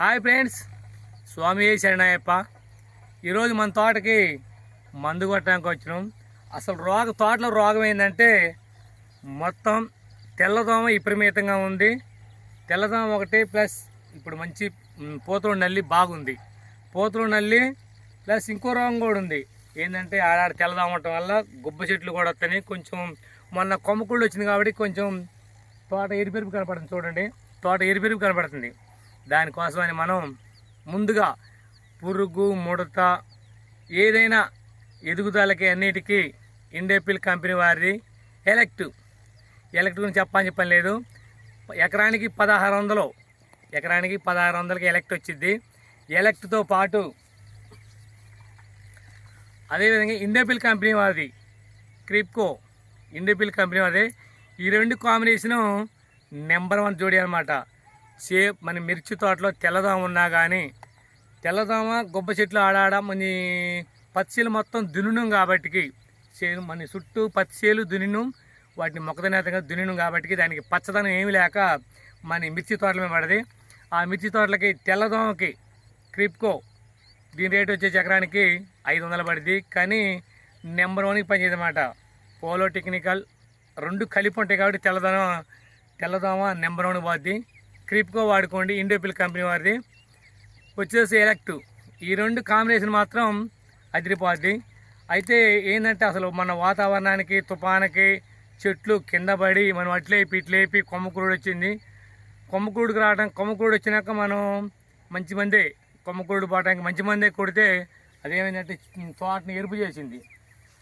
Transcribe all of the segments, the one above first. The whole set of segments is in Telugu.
హాయ్ ఫ్రెండ్స్ స్వామి శరణయ్యప్ప. ఈరోజు మన తోటకి మందు కొట్టడానికి వచ్చినాం. అసలు రోగ తోటలో రోగం ఏంటంటే మొత్తం తెల్లదోమ విపరీతంగా ఉంది. తెల్లదోమ ఒకటి ప్లస్ ఇప్పుడు మంచి మ్, పోతులు నల్లి బాగుంది. పోతులు నల్లి ప్లస్ ఇంకో రోగం కూడా ఉంది. ఏంటంటే ఆడాడ తెల్లదోమ ఉండటం వల్ల గుబ్బ చెట్లు కూడా వస్తాయి కొంచెం మొన్న కొమ్మకుళ్ళు వచ్చింది కాబట్టి కొంచెం తోట ఎరిపెరుపు కనపడుతుంది చూడండి. తోట ఎరిపెరుపు కనపడుతుంది. దానికోసమని మనం ముందుగా పురుగు ముడత ఏదైనా ఎదుగుదలకి అన్నిటికీ ఇండేపిల్ కంపెనీ వారిది ఎలక్ట్. ఎలక్ట్ గురించి చెప్పని చెప్పని లేదు. ఎకరానికి పదహారు వందలు ఎకరానికి పదహారు వందలకి ఎలక్ట్ వచ్చింది ఎలక్ట్తో పాటు అదేవిధంగా ఇండేపిల్ కంపెనీ వారిది క్రిప్కో ఇండోపిల్ కంపెనీ వారిది. ఈ రెండు కాంబినేషను నెంబర్ వన్ జోడి అనమాట సేమ్ మన మిర్చి తోటలో తెల్లదోమ ఉన్నా కానీ తెల్లదోమ గొబ్బ చెట్లు ఆడాడ మన పచ్చిలు మొత్తం దున్నును కాబట్టికి చేను మన చుట్టూ పచ్చిలు దున్నిను వాటిని మొక్కదనేతంగా దున్నిను కాబట్టికి దానికి పచ్చదనం ఏమీ లేక మన మిర్చి తోటల మీద పడది. ఆ మిర్చి తోటలకి తెల్లదోమకి క్రిప్కో దీని రేట్ వచ్చే చక్రానికి ఐదు వందలు పడింది కానీ నెంబర్ వన్కి పనిచేది అన్నమాట పోలో టెక్నికల్ రెండు కలిపి ఉంటాయి కాబట్టి తెల్లదోమ తెల్లదోమ నెంబర్ వన్ పోద్ది. క్రిప్కో వాడుకోండి ఇండోపిల్ కంపెనీ వారిది. వచ్చేసి ఎలక్ట్. ఈ రెండు కాంబినేషన్ మాత్రం అదిరిపోద్ది. అయితే ఏంటంటే అసలు మన వాతావరణానికి తుఫానికి చెట్లు కింద పడి మనం అట్లేపి ఇట్లేపి కొమ్మకూడు వచ్చింది. కొమ్మకూడుకు రావడం కొమ్మకూడు వచ్చినాక మనం మంచి మందే కొమ్మకూడు పోవడానికి మంచి మందే కొడితే అదేమైందంటే తోటని ఎరుపు చేసింది.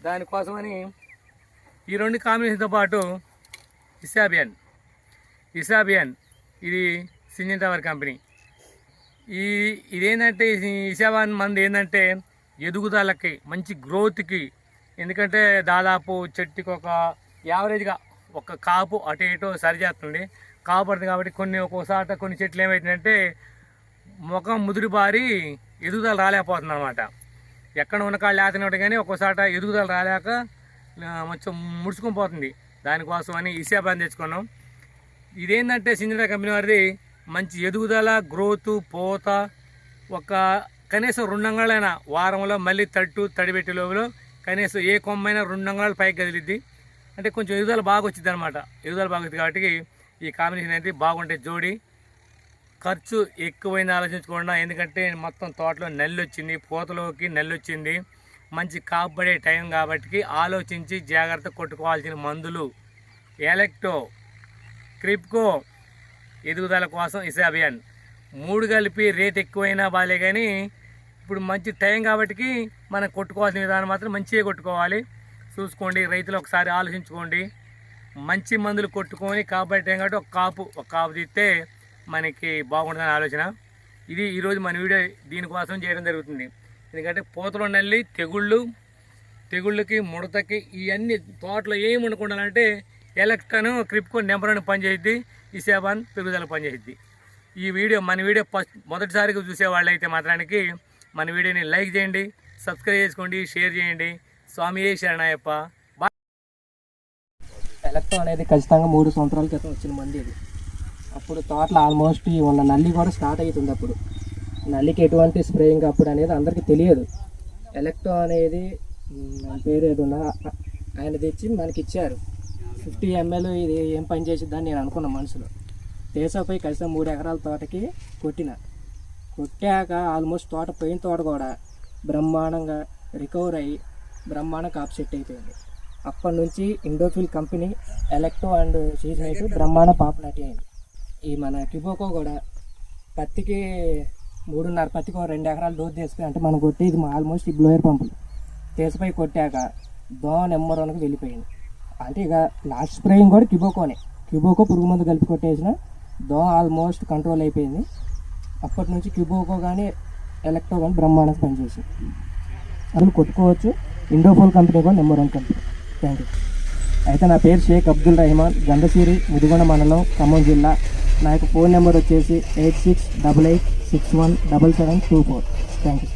దానికోసమని ఈ రెండు కాంబినేషన్తో పాటు ఇసాబియన్. ఇసాబియన్. ఇది సింజన్ టవర్ కంపెనీ. ఈ ఇదేంటంటే ఈ మంది ఏంటంటే ఎదుగుదలకి మంచి గ్రోత్కి ఎందుకంటే దాదాపు చెట్టుకి ఒక యావరేజ్గా ఒక కాపు అటు ఇటు సరిచేస్తుంది. కాపు పడుతుంది కాబట్టి కొన్ని ఒక్కోసారి కొన్ని చెట్లు ఏమవుతుందంటే ముఖం ముదిరిబారి ఎదుగుదల రాలేకపోతుంది అనమాట ఎక్కడ ఉన్న కాళ్ళు కానీ ఒక్కోసారి ఎదుగుదల రాలేక ఆ, కొంచెం ముడుచుకొని పోతుంది. దానికోసం అని ఇసాబాన్ తెచ్చుకున్నాం. ఇదేంటంటే సింజరా కంపెనీ వారిది మంచి ఎదుగుదల గ్రోత్ పోత ఒక కనీసం రెండు అంగాలైనా వారంలో మళ్ళీ తట్టు తడిపెట్టే లోపల కనీసం ఏ కొమ్మైనా రెండు అంగాలు పైకి కదిలిద్ది. అంటే కొంచెం ఎదుగుదల బాగా వచ్చింది అనమాట ఎదుగుదల బాగా వచ్చింది కాబట్టి ఈ కాంబినేషన్ అనేది బాగుంటే జోడి. ఖర్చు ఎక్కువైంది ఆలోచించకుండా ఎందుకంటే మొత్తం తోటలో నల్లి వచ్చింది పూతలోకి నల్లి వచ్చింది మంచి కాపాడే టైం కాబట్టి ఆలోచించి జాగ్రత్త కొట్టుకోవాల్సిన మందులు ఎలక్టో క్రిప్కో ఎదుగుదల కోసం ఇసాబియాన్. మూడు కలిపి రేట్ ఎక్కువైనా బాలే కానీ ఇప్పుడు మంచి టైం కాబట్టి మనం కొట్టుకోవాల్సిన విధానం మాత్రం మంచిగా కొట్టుకోవాలి. చూసుకోండి రైతులు ఒకసారి ఆలోచించుకోండి. మంచి మందులు కొట్టుకొని కాబట్టి కాబట్టి ఒక కాపు ఒక కాపు తీస్తే మనకి బాగుంటుందని ఆలోచన. ఇది ఈరోజు మన వీడియో దీనికోసం చేయడం జరుగుతుంది. ఎందుకంటే పూతలు నల్లి తెగుళ్ళు తెగుళ్ళకి ముడతకి ఇవన్నీ తోటలో ఏమి వండుకుండాలంటే ఎలక్ట్రాను క్రిప్కో నెంబర్ అని పనిచేయద్ది. ఈ సేవాన్ పెరుగుదల పనిచేయద్ది. ఈ వీడియో మన వీడియో ఫస్ట్ మొదటిసారిగా చూసే వాళ్ళైతే మాత్రానికి మన వీడియోని లైక్ చేయండి సబ్స్క్రైబ్ చేసుకోండి షేర్ చేయండి. స్వామి శరణాయప్ప. బాయ్. ఎలక్ట్రో అనేది ఖచ్చితంగా మూడు సంవత్సరాల క్రితం వచ్చిన మంది ఇది. అప్పుడు తోటల ఆల్మోస్ట్ ఈ ఉన్న నల్లి కూడా స్టార్ట్ అవుతుంది అప్పుడు. నల్లికి ఎటువంటి స్ప్రేయింగ్ అప్పుడు అనేది అందరికీ తెలియదు. ఎలక్ట్రో అనేది పేరు ఏదో ఆయన తెచ్చి మనకి ఇచ్చారు ఫిఫ్టీ ఎంఎల్ ఇది ఏం పని చేసిద్దని నేను అనుకున్న మనసులో. దేశపోయి కలిసి మూడు ఎకరాల తోటకి కొట్టిన. కొట్టాక ఆల్మోస్ట్ తోట పోయిన తోట కూడా బ్రహ్మాండంగా రికవర్ అయ్యి బ్రహ్మాండం కాపు సెట్ అయిపోయింది. అప్పటి నుంచి ఇండోఫిల్ కంపెనీ ఎలక్ట్రో అండ్ సీజనైట్ బ్రహ్మాండ పాపులారిటీ అయింది. ఈ మన కిబోకో కూడా పత్తికి మూడున్నర పత్తికి రెండు ఎకరాలు డోర్ తీసుకుని అంటే మనం కొట్టి ఇది ఆల్మోస్ట్ ఈ బ్లోయర్ పంపులు. తీసిపోయి కొట్టాక దోమ నెంబర్ వన్కి వెళ్ళిపోయింది. అంటే ఇక లాస్ట్ స్ప్రేయింగ్ కూడా కిబోకోనే క్యూబోకో పురుగు మందు కలిపి కొట్టేసిన దోమ ఆల్మోస్ట్ కంట్రోల్ అయిపోయింది. అప్పటి నుంచి క్యూబోకో కానీ ఎలక్ట్రో కానీ బ్రహ్మాండంగా పనిచేసింది. అసలు కొట్టుకోవచ్చు. ఇండోఫోల్ కంపెనీ కూడా number one company thank you అయితే నా పేరు షేక్ అబ్దుల్ రహమాన్ గండసిరి ముదిగొండ మండలం ఖమ్మం జిల్లా. నా యొక్క ఫోన్ నెంబర్ వచ్చేసి eight six double eight six one double seven two four. Thank you